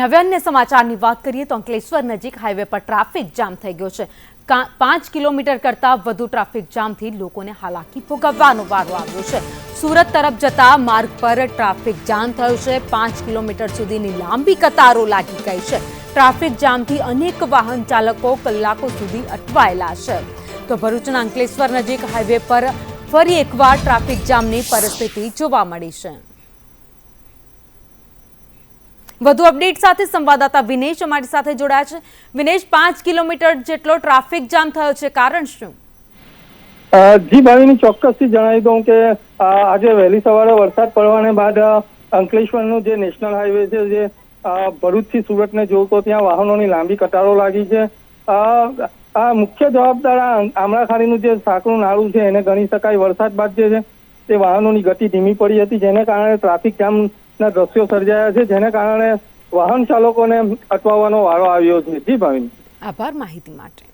હવે અન્ય સમાચારની વાત કરીએ તો અંકલેશ્વર નજીક હાઈવે પર ટ્રાફિક જામ થઈ ગયો છે. પાંચ કિલોમીટર કરતાં વધુ ટ્રાફિક જામથી લોકોને હાલાકી ભોગવવાનો વારો આવ્યો છે. સુરત તરફ જતા માર્ગ પર ટ્રાફિક જામ થયો છે. પાંચ કિલોમીટર સુધીની લાંબી કતારો લાગી ગઈ છે. ટ્રાફિક જામથી અનેક વાહન ચાલકો કલાકો સુધી અટવાયેલા છે. તો ભરૂચના અંકલેશ્વર નજીક હાઈવે પર ફરી એકવાર ટ્રાફિક જામની પરિસ્થિતિ જોવા મળી છે. વધુ અપડેટ સાથે સંવાદદાતા વિનેશ અમારી સાથે જોડાયા છે. વિનેશ, પાંચ કિલોમીટર જેટલો ટ્રાફિક જામ થયો છે. કારણ શું? જી, ભાવિની ચોક્કસથી જણાવી દઉં કે આજે વહેલી સવારે વરસાદ પડવાને બાદ અંકલેશ્વરનું જે નેશનલ હાઈવે છે, જે ભરૂચથી સુરતને જોડતો ત્યાં વાહનોની લાંબી કતારો લાગી છે. આ મુખ્ય જવાબદાર આ આમળાખાડીનું જે સાંકડું નાળું છે, એને ગણી શકાય વરસાદ બાદ જે છે, તે વાહનોની ગતિ ધીમી પડી હતી, જેને કારણે ટ્રાફિક જામના દ્રશ્યો સર્જાયા છે, જેને કારણે વાહન ચાલકોને અટવાવવાનો વારો આવ્યો છે. જી ભાવિન. આભાર માહિતી માટે.